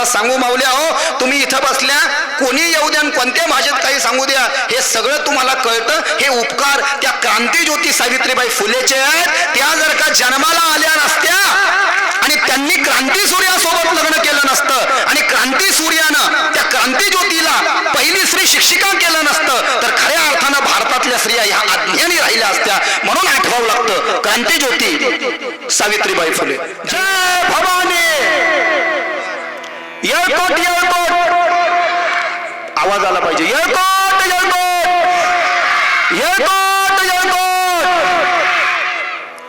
तुम्हाला सांगू मावल्या हो तुम्ही इथं बसल्या कोणी येऊ द्या कोणत्या भाषेत काही सांगू द्या हे सगळं तुम्हाला कळतं हे उपकार त्या क्रांतीज्योती सावित्रीबाई फुलेचे आहेत त्या जर का जन्माला आल्या नसत्या आणि त्यांनी क्रांती सूर्यासोबत लग्न केलं नसतं आणि क्रांती सूर्यानं त्या क्रांती ज्योतीला पहिली स्त्री शिक्षिका केलं नसतं तर खऱ्या अर्थानं भारतातल्या स्त्रिया ह्या अज्ञानी राहिल्या असत्या म्हणून आठवावं लागतं क्रांती ज्योती सावित्रीबाई फुले. जय भवानी! येळकोट येळकोट. आवाज आला पाहिजे. येळकोट येळकोट. येळकोट येळकोट.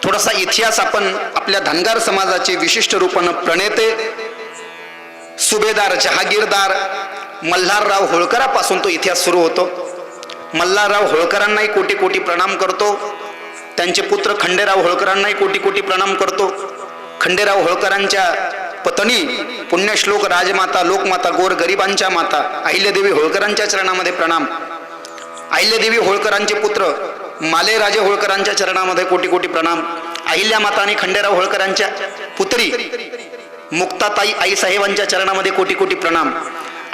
थोडासा इतिहास आपण आपल्या धनगार समाजाचे विशिष्ट रूपानं प्रणेते सुभेदार जहागीरदार मल्हारराव होळकरापासून तो इतिहास सुरू होतो. मल्हारराव होळकरांनाही कोटी कोटी प्रणाम करतो. त्यांचे पुत्र खंडेराव होळकरांनाही कोटी कोटी प्रणाम करतो. खंडेराव होळकरांच्या पत्नी पुण्यश्लोक राजमाता लोकमाता गोर गरिबांच्या माता अहिल्यादेवी होळकरांच्या चरणामध्ये प्रणाम. अहिल्यादेवी होळकरांचे पुत्र मालेराजे होळकरांच्या चरणामध्ये कोटी कोटी प्रणाम. अहिल्या माता आणि खंडेराव होळकरांच्या पुत्री मुक्ताताई आईसाहेबांच्या चरणामध्ये कोटी कोटी प्रणाम.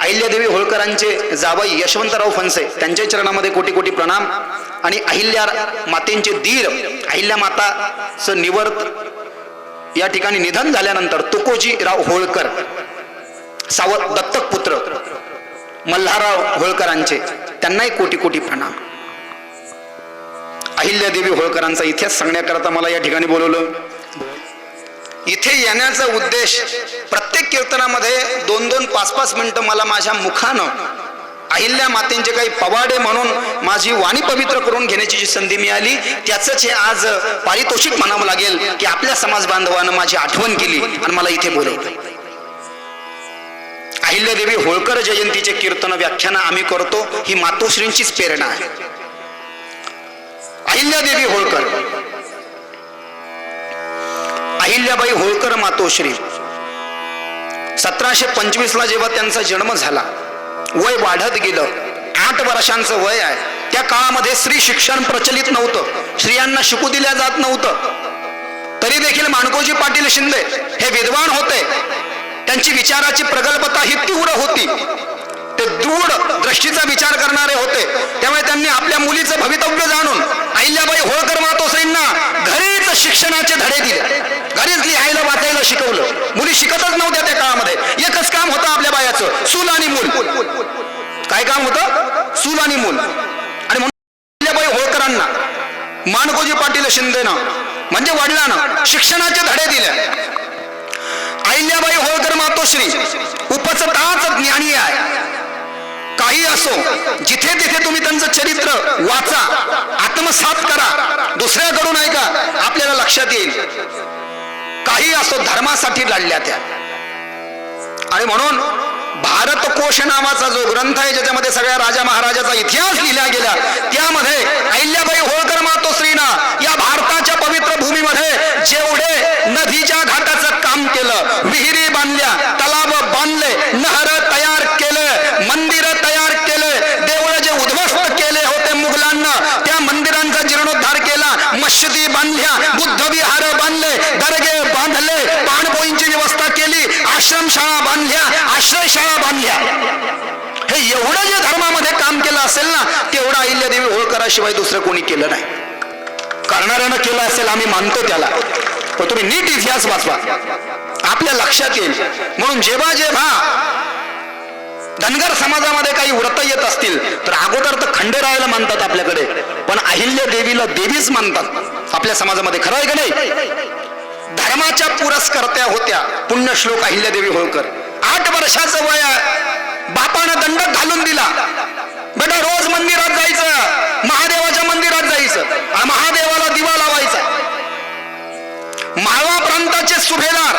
अहिल्यादेवी होळकरांचे जावई यशवंतराव फणसे त्यांच्या चरणामध्ये कोटी कोटी प्रणाम. आणि अहिल्या मातेंचे धीर अहिल्या माताचं निवर्त या ठिकाणी निधन झाल्यानंतर तुकोजीराव होळकर सावत दत्तक पुत्र मल्हारराव होळकरांचे त्यांनाही कोटी कोटी प्रणाम. अहिल्यादेवी होळकरांचा इतिहास सांगण्याकरता मला या ठिकाणी बोलवलं. इथे येण्याचा उद्देश प्रत्येक कीर्तनामध्ये दोन दोन पाच पाच मिनिटं मला माझ्या मुखानं अहिल्या मातेंचे काही पवाडे म्हणून माझी वाणी पवित्र करून घेण्याची जी संधी मिळाली त्याचंच हे आज पारितोषिक म्हणावं लागेल की आपल्या समाज बांधवानं माझी आठवण केली आणि मला इथे बोलवलं. अहिल्यादेवी होळकर जयंतीचे कीर्तन व्याख्यान आम्ही करतो ही मातोश्रींचीच प्रेरणा आहे. अहिल्यादेवी होळकर. अहिल्याबाई होळकर मातोश्री. सतराशे पंचवीस ला जेव्हा त्यांचा जन्म झाला वय वाढत गेलं. आठ वर्षांचं वय आहे. त्या काळामध्ये स्त्री शिक्षण प्रचलित नव्हतं. स्त्रियांना शिकू दिल्या जात नव्हतं. तरी देखील माणकोजी पाटील शिंदे हे विद्वान होते. त्यांची विचाराची प्रगल्भता ही तीव्र होती. ते दृढ दृष्टीचा विचार करणारे होते. त्यामुळे त्यांनी आपल्या मुलीचं भवितव्य जाणून अहिल्याबाई होळकर मातोश्रींना घरी शिक्षणाचे धडे दिले. घरीच लिहायला वाचायला शिकवलं. मुली शिकतच नव्हत्या त्या काळामध्ये. एकच काम होतं आपल्या बायाचं चूल आणि मूल. काय काम होतं? चूल आणि मूल. आणि म्हणून होळकरांना मानकोजी पाटील शिंदेनं म्हणजे वडिलांना शिक्षणाचे धडे दिले. अहिल्याबाई होळकर मातोश्री उपचताच ज्ञानी आहे. काही असो जिथे तिथे तुम्ही त्यांचं चरित्र वाचा आत्मसात करा. दुसऱ्याकडून लक्षात येईल. काही असो धर्मासाठी लढल्या त्या. आणि म्हणून भारत कोश नावाचा जो ग्रंथ आहे ज्याच्यामध्ये सगळ्या राजा महाराजाचा इतिहास लिहिला गेला त्यामध्ये अहिल्याबाई होळकर मातोश्रीना या भारताच्या पवित्र भूमीमध्ये जेवढे नदीच्या घाटाचं काम केलं विहिरी बांधल्या तलाव बांधले नहर तयार केले मंदिर तयार केले देवळ जे उद्ध्वस्त केले होते मुघलांना त्या मंदिरांचा जीर्णोद्धार मशिदी बांधल्या बुद्ध विहार बांधले दर्गे बांधले पाणपोईंची व्यवस्था केली आश्रमशाळा बांधल्या आश्रयशाळा बांधल्या. हे एवढं जे धर्मामध्ये काम केलं असेल ना तेवढं अहिल्यादेवी होळकराशिवाय दुसरं कोणी केलं नाही. करणाऱ्यानं केलं असेल आम्ही मानतो त्याला. पण तुम्ही नीट इतिहास वाचवा. आपल्या लक्षात येईल. म्हणून जेव्हा जेव्हा धनगर समाजामध्ये काही व्रत येत असतील तर अगोदर तर खंडेरायाला मानतात आपल्याकडे. पण अहिल्या देवीला देवीच मानतात आपल्या समाजामध्ये खरं आहे का नाही? धर्माच्या पुरस्कर्त्या होत्या पुण्यश्लोक अहिल्यादेवी होळकर. आठ वर्षाचं वय बापानं दंड घालून दिला. बेटा रोज मंदिरात जायचं महादेवाच्या मंदिरात जायचं महादेवाला दिवा लावायचा. माळवा प्रांताचे सुभेदार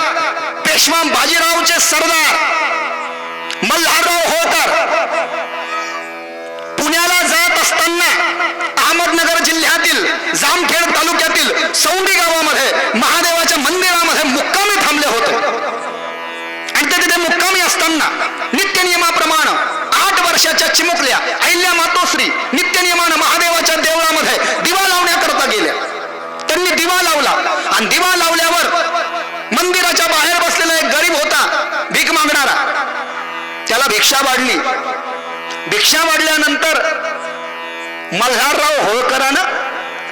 पेशवा बाजीरावचे सरदार मल्हारराव होळकर. पुण्याला जात असताना अहमदनगर जिल्ह्यातील जामखेड तालुक्यातील सौंडी गावामध्ये महादेवाच्या मंदिरामध्ये मुक्कामी थांबले होते. आणि ते तिथे मुक्कामी असताना नित्य नियमाप्रमाणे आठ वर्षाच्या चिमुकल्या अहिल्या मातोश्री नित्य नियमानं महादेवाच्या देवळामध्ये दिवा लावण्याकरता गेल्या. त्यांनी दिवा लावला आणि दिवा लावल्यावर मंदिराच्या बाहेर बसलेला एक गरीब होता भीक मागणारा. भिक्षा वाढली. भिक्षा वाढल्यानंतर मल्हारराव होळकरानं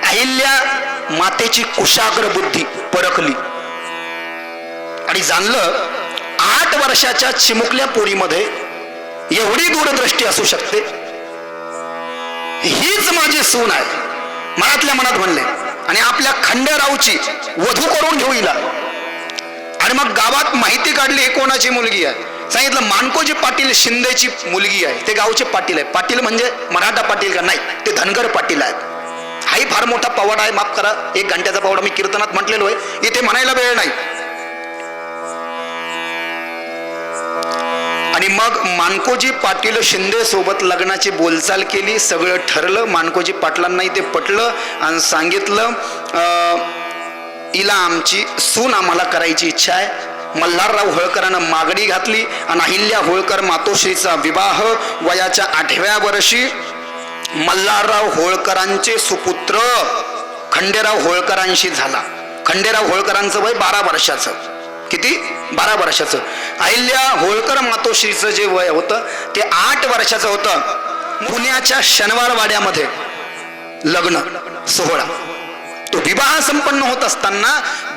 अहिल्या मातेची कुशाग्र बुद्धी परखली. आणि जाणलं आठ वर्षाच्या चिमुकल्या पोरीमध्ये एवढी दूरदृष्टी असू शकते. हीच माझी सून आहे. मनातल्या मनात म्हणले. आणि आपल्या खंडेरावची वधू करून घेऊ आणि मग गावात माहिती काढली कोणाची मुलगी आहे? सांगितलं मानकोजी पाटील शिंदेची मुलगी आहे ते गावचे पाटील आहे. पाटील म्हणजे मराठा पाटील का नाही ते धनगर पाटील आहेत. हाही फार मोठा पवाडा आहे माफ करा एक घंट्याचा पवाडा मी कीर्तनात म्हटलेलो आहे इथे म्हणायला वेळ नाही. आणि मग मानकोजी पाटील शिंदे सोबत लग्नाची बोलचाल केली सगळं ठरलं मानकोजी पाटलांनाही ते पटलं आणि सांगितलं इला आमची सून आम्हाला करायची इच्छा आहे. मल्हारराव होळकरानं मागणी घातली आणि अहिल्या होळकर मातोश्रीचा विवाह वयाच्या आठव्या वर्षी मल्हारराव होळकरांचे सुपुत्र खंडेराव होळकरांशी झाला. खंडेराव होळकरांचं वय बारा वर्षाचं. किती? बारा वर्षाचं. अहिल्या होळकर मातोश्रीचं जे वय होतं ते आठ वर्षाचं होतं. पुण्याच्या शनिवारवाड्यामध्ये लग्न सोहळा. तो विवाह संपन्न होत असताना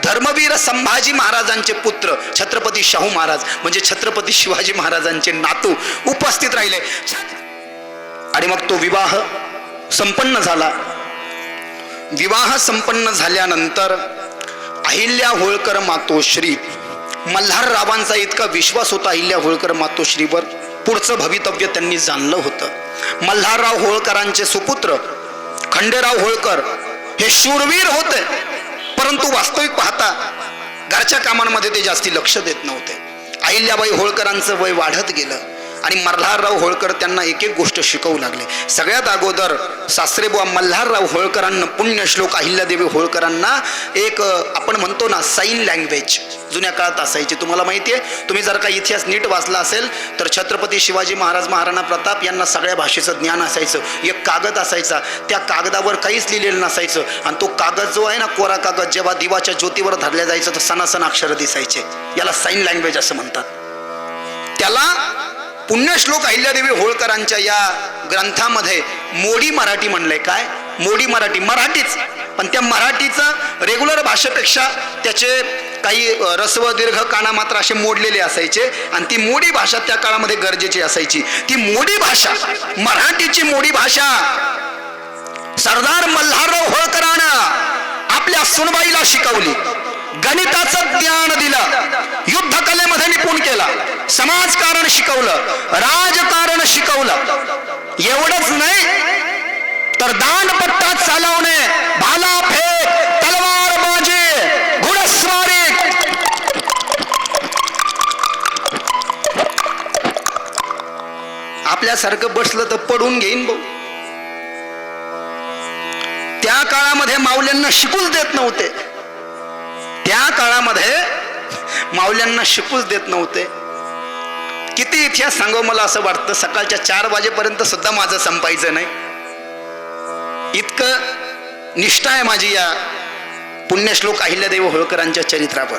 धर्मवीर संभाजी महाराजांचे पुत्र छत्रपती शाहू महाराज म्हणजे छत्रपती शिवाजी महाराजांचे नातू उपस्थित राहिले. आणि मग तो विवाह संपन्न झाला. विवाह संपन्न झाल्यानंतर अहिल्या होळकर मातोश्री मल्हाररावांचा इतका विश्वास होता अहिल्या होळकर मातोश्रीवर पुढचं भवितव्य त्यांनी जाणलं होतं. मल्हारराव होळकरांचे सुपुत्र खंडेराव होळकर हे शूरवीर होते. परंतु वास्तविक पाहता घरच्या कामांमध्ये ते जास्ती लक्ष देत नव्हते. अहिल्याबाई होळकरांचं वय वाढत गेलं. आणि मल्हारराव होळकर त्यांना एक एक गोष्ट शिकवू लागले. सगळ्यात अगोदर सासरेबुवा मल्हारराव होळकरांना पुण्यश्लोक अहिल्यादेवी होळकरांना एक आपण म्हणतो ना साईन लँग्वेज जुन्या काळात असायची. तुम्हाला माहिती आहे तुम्ही जर का इतिहास नीट वाचला असेल तर छत्रपती शिवाजी महाराज महाराणा प्रताप यांना सगळ्या भाषेचं ज्ञान असायचं. एक कागद असायचा. त्या कागदावर काहीच लिहिलेलं नसायचं. आणि तो कागद जो आहे ना कोरा कागद जेव्हा दिवाच्या ज्योतीवर धरल्या जायचं तर सणासण अक्षरं दिसायचे. याला साईन लँग्वेज असं म्हणतात. त्याला पुण्यश्लोक अहिल्यादेवी होळकरांच्या या ग्रंथामध्ये मोडी मराठी म्हणलंय. काय? मोडी मराठी. मराठीच. पण त्या मराठीचं रेग्युलर भाषेपेक्षा त्याचे काही रस्व दीर्घ काना मात्र असे मोडलेले असायचे. आणि ती मोडी भाषा त्या काळामध्ये गरजेची असायची. ती मोडी भाषा मराठीची मोडी भाषा सरदार मल्हारराव होळकरानं आपल्या सुनबाईला शिकवली. गणिताचं ज्ञान दिलं. युद्ध कलेमध्ये निपुण केला. समाजकारण शिकवलं. राजकारण शिकवलं. एवढंच नाही तर दानपट्टा चालवणे भाला फेक तलवार घुडस्वारी. आपल्यासारखं बसलं तर पडून घेईन भाऊ. त्या काळामध्ये माऊल्यांना शिकूच देत नव्हते. त्या काळामध्ये माऊल्यांना शिकूच देत नव्हते. किती इतिहास सांगावं मला असं वाटतं? सकाळच्या चार वाजेपर्यंत सुद्धा माझं संपायचं नाही. इतकं निष्ठा आहे माझी या पुण्यश्लोक अहिल्यादेव होळकरांच्या चरित्रावर.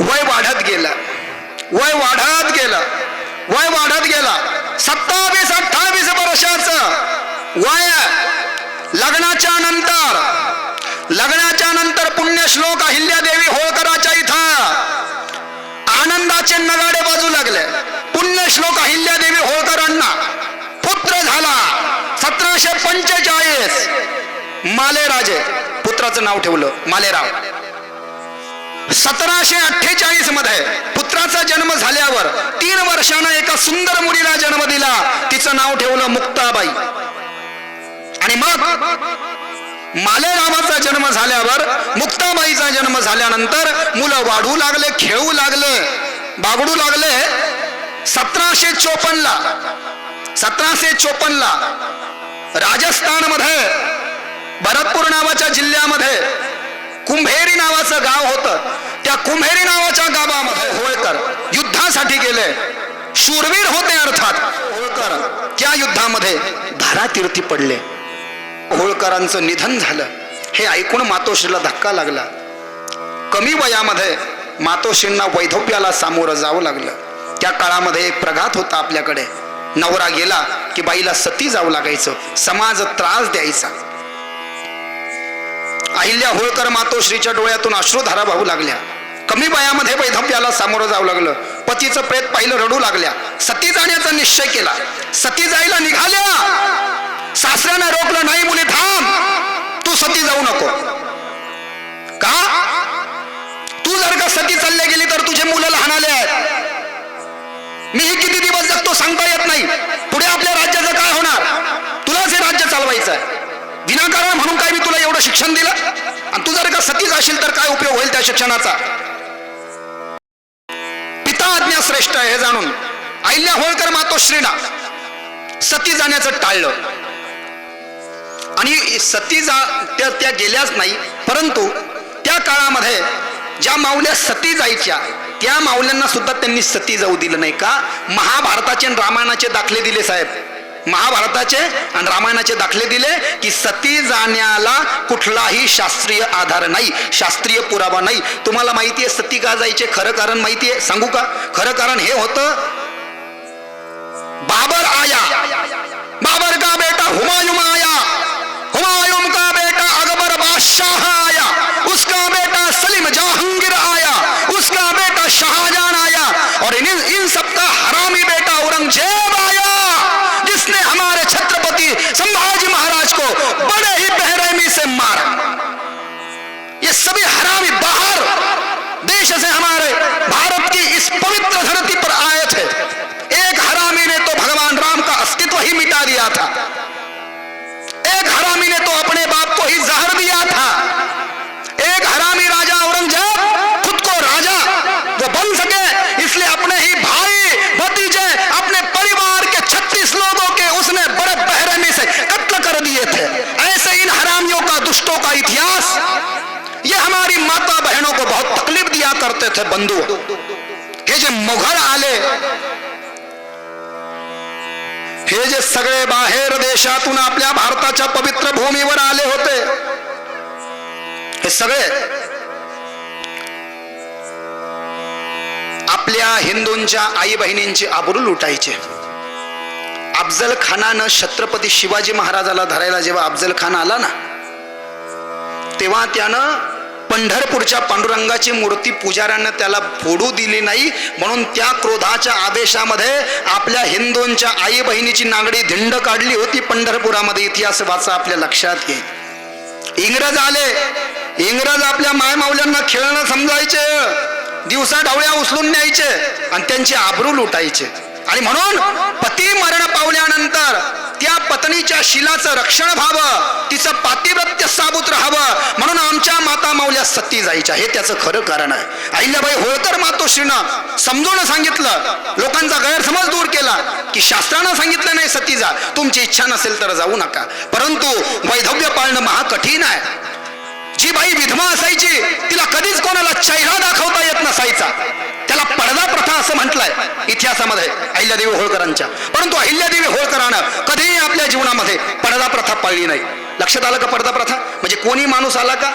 वय वाढत गेलं. वय वाढत गेलं. वय वाढत गेला. सत्तावीस अठ्ठावीस वर्षाचं वय लग्नाच्या नंतर लग्नाच्या नंतर पुण्यश्लोक अहिल्यादेवी होळकराच्या इथं. आनंदाचे नगाडे बाजू लागले. पुण्यश्लोक अहिल्यादेवी होळकरांना. पुत्र झाला. सतराशे पंचेचाळीस. मालेराजे. पुत्राचं नाव ठेवलं. मालेराव. सतराशे अठ्ठेचाळीसमध्ये पुत्राचा जन्म झाल्यावर तीन वर्षानं एका सुंदर मुलीला जन्म दिला. तिचं नाव ठेवलं मुक्ताबाई. आणि मग मालेरामाचा जन्म झाल्यावर मुक्ताबाईचा जन्म झाल्यानंतर मुलं वाढू लागले खेळू लागले बागडू लागले. सतराशे चोपन्नला सतराशे चोपन्नला राजस्थानमध्ये भरतपूर नावाच्या जिल्ह्यामध्ये कुंभेरी नावाचं गाव होतं. त्या कुंभेरी नावाच्या गावामध्ये होळकर युद्धासाठी गेले. शूरवीर होते अर्थात होळकर. त्या युद्धामध्ये धारातीर्थी पडले. होळकरांचं निधन झालं. हे ऐकून मातोश्रीला धक्का लागला. कमी वयामध्ये मातोश्रींना वैधव्याला सामोरं जावं लागलं. त्या काळामध्ये एक प्रघात होता आपल्याकडे. नवरा गेला की बाईला सती जावं लागायचं. समाज त्रास द्यायचा. अहिल्या होळकर मातोश्रीच्या डोळ्यातून अश्रुधारा वाहू लागल्या. कमी वयामध्ये वैधव्याला सामोरं जावं लागलं. पतीचं प्रेत पाहिलं रडू लागल्या. सती जाण्याचा निश्चय केला. सती जायला निघाल्या. सासऱ्यानं रोखलं नाही मुली थांब. तू सती जाऊ नको. का? तू जर का सती चालल्या गेली तर तुझे मुलं लहान आले आहेत. मी हे किती दिवस जगतो सांगता येत नाही. पुढे आपल्या राज्याचं काय होणार? तुलाच हे राज्य चालवायचं आहे विनाकारण म्हणून काय मी तुला एवढं शिक्षण दिलं? आणि तू जर का सतीच असेल तर काय उपयोग होईल त्या शिक्षणाचा? पिता आज्ञा श्रेष्ठ आहे हे जाणून. अहिल्या होळकर मातोश्रीना सती जाण्याचं टाळलं. आणि सती जा त्या त्या गेल्याच नाही परंतु त्या काळामध्ये ज्या माऊल्या सती जायच्या त्या माऊल्यांना सुद्धा त्यांनी सती जाऊ दिलं नाही का? महाभारताचे आणि रामायणाचे दाखले दिले साहेब. महाभारताचे आणि रामायणाचे दाखले दिले की सती जाण्याला कुठलाही शास्त्रीय आधार नाही शास्त्रीय पुरावा नाही. तुम्हाला माहिती आहे सती का जायचे? खरं कारण माहिती आहे सांगू का? खरं कारण हे होतं बाबर बाबर को बड़े ही बेरहमी से मारा। ये सभी हरामी बाहर देश से हमारे भारत की इस पवित्र धरती पर आए थे। दुष्टों का इतिहास? ये हमारी माता बहनों को बहुत तकलीफ दिया करते थे बंधु। हे जे मुघल आले हे जे सगळे बाहेर देशातून आपल्या भारताच्या पवित्र भूमीवर आले होते हे सगळे आपल्या हिंदूंच्या आई बहिणींची आबरू लुटायचे. अफजल खानानं छत्रपती शिवाजी महाराजाला धरायला जेव्हा अफजल खान आला ना तेव्हा त्यानं पंढरपूरच्या पांडुरंगाची मूर्ती पुजाऱ्यांना त्याला फोडू दिली नाही. म्हणून त्या क्रोधाच्या आदेशामध्ये आपल्या हिंदूंच्या आई बहिणीची नांगडी धिंड काढली होती पंढरपुरामध्ये. इतिहास वाचा आपल्या लक्षात येईल इंग्रज आले. इंग्रज आपल्या मायमावल्यांना खेळणं समजायचे. दिवसा ढवळ्या उचलून न्यायचे आणि त्यांची आबरू लुटायचे. आणि म्हणून पती मरण पावल्यानंतर त्या पत्नीच्या शिलाचं रक्षण व्हावं तिचं पातिव्रत्य साबूत राहावं म्हणून आमच्या माता माऊल्या सती जायच्या. हे त्याचं खरं कारण आहे. अहिल्याबाई होळकर मातोश्रीनं समजून सांगितलं लोकांचा गैरसमज दूर केला की शास्त्रानं सांगितलं नाही सती जा तुमची इच्छा नसेल तर जाऊ नका. परंतु वैधव्य पाळणं महाकठीण आहे. जी बाई विधवा असायची तिला कधीच कोणाला चेहरा दाखवता येत नसायचा. त्याला पडदा प्रथा असं म्हटलंय इतिहासामध्ये अहिल्यादेवी होळकरांच्या. परंतु अहिल्यादेवी होळकरानं कधीही आपल्या जीवनामध्ये पडदा प्रथा पाळली नाही. लक्षात आलं का पडदा प्रथा? म्हणजे कोणी माणूस आला का?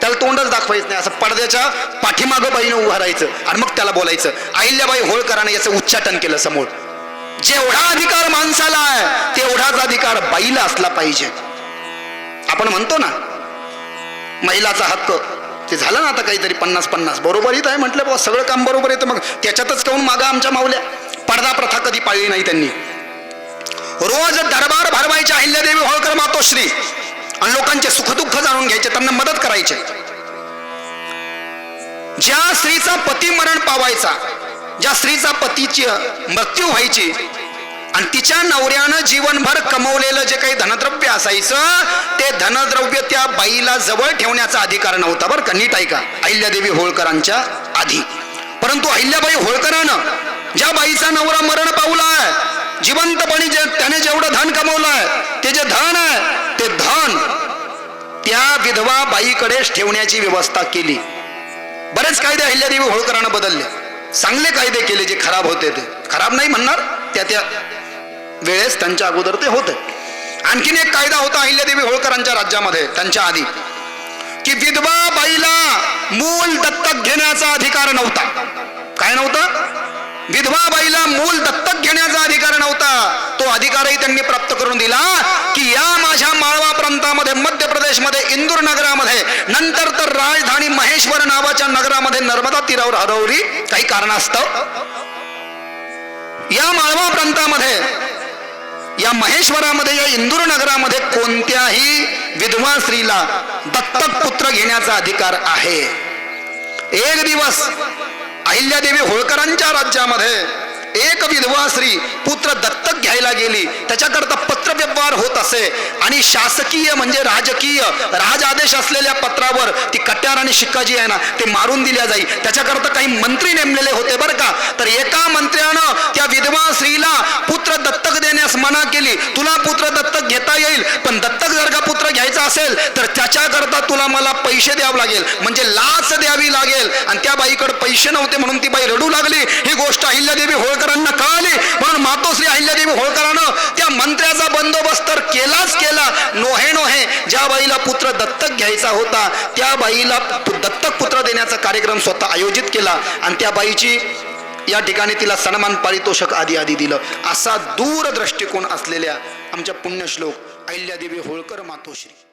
त्याला तोंडच दाखवायचं नाही. असं पडद्याच्या पाठीमागं बाईनं उभं राहायचं आणि मग त्याला बोलायचं अहिल्याबाई होळकरानं याचं उच्चाटन केलं समोर. जेवढा अधिकार माणसाला आहे तेवढाच अधिकार बाईला असला पाहिजे. आपण म्हणतो ना महिलाचा हक्क ते झालं ना आता काहीतरी पन्नास पन्नास. बरोबरीत आहे म्हटलं बाबा सगळं काम बरोबर येतं. मग त्याच्यातच काऊन मागा आमच्या मावल्या. पडदा प्रथा कधी पाळली नाही त्यांनी. रोज दरबार भरवायचे अहिल्यादेवी होळकर मातोश्री. आणि लोकांचे सुखदुःख जाणून घ्यायचे त्यांना मदत करायचे. ज्या स्त्रीचा पती मरण पावायचा ज्या स्त्रीचा पतीची मृत्यू व्हायची आणि तिच्या नवऱ्यानं जीवनभर कमवलेलं जे काही धनद्रव्य असायचं ते धनद्रव्य त्या बाईला जवळ ठेवण्याचा अधिकार नव्हता बरं का नीट ऐका. अहिल्यादेवी होळकरांच्या आधी. परंतु अहिल्याबाई होळकरानं ज्या बाईचा नवरा मरण पावलाय जिवंतपणी जे त्याने जेवढं धन कमवलंय ते जे धन आहे ते धन त्या विधवा बाईकडेच ठेवण्याची व्यवस्था केली. बरेच कायदे अहिल्यादेवी होळकरानं बदलले. चांगले कायदे केले जे खराब होते ते. खराब नाही म्हणणार त्या त्या वेळेस त्यांच्या अगोदर ते होते. आणखीन एक कायदा होता अहिल्यादेवी होळकरांच्या राज्यामध्ये त्यांच्या आधी की विधवा बाईला मूल दत्तक घेण्याचा अधिकार नव्हता. काय नव्हतं? विधवा बाईला मूल दत्तक घेण्याचा अधिकार नव्हता. तो अधिकारही त्यांनी प्राप्त करून दिला की या माझ्या माळवा प्रांतामध्ये मध्य प्रदेशमध्ये इंदूर नगरामध्ये नंतर तर राजधानी महेश्वर नावाच्या नगरामध्ये नर्मदा तीरावर हरवली काही कारणास्तव. या माळवा प्रांतामध्ये या महेश्वरामध्ये या इंदूर नगरामध्ये कोणत्याही विधवा स्त्रीला दत्तक पुत्र घेण्याचा अधिकार आहे. एक दिवस अहिल्यादेवी होळकरांच्या राज्यामध्ये एक विधवा स्त्री पुत्र दत्तक घ्यायला गेली. त्याच्याकरता पत्रव्यवहार होत असे. आणि शासकीय म्हणजे राजकीय राज आदेश असलेल्या पत्रावर ती कट्यार आणि शिक्का जी आहे ना ते मारून दिल्या जाई. त्याच्याकरता काही मंत्री नेमलेले होते बरं का. तर एका मंत्र्यानं त्या विधवा स्त्रीला पुत्र दत्तक देण्यास मना केली. तुला पुत्र दत्तक घेता येईल पण दत्तक जर का पुत्र घ्यायचा असेल तर त्याच्याकरता तुला मला पैसे द्यावं लागेल. म्हणजे लाच द्यावी लागेल. आणि त्या बाईकडे पैसे नव्हते म्हणून ती बाई रडू लागली. ही गोष्ट अहिल्यादेवी होळकरांना कळाली. म्हणून मातोश्री अहिल्या अहिल्यादेवी होळकरानं त्या मंत्र्याचा बंदोबस्त तर केलाच केला. नोहे नोहे ज्या बाईला पुत्र दत्तक घ्यायचा होता त्या बाईला दत्तक पुत्र देण्याचा कार्यक्रम स्वतः आयोजित केला आणि त्या बाईची या ठिकाणी तिला सन्मान पारितोषक आदी आदी दिलं. असा दूरदृष्टिकोन असलेल्या आमच्या पुण्यश्लोक अहिल्यादेवी होळकर मातोश्री.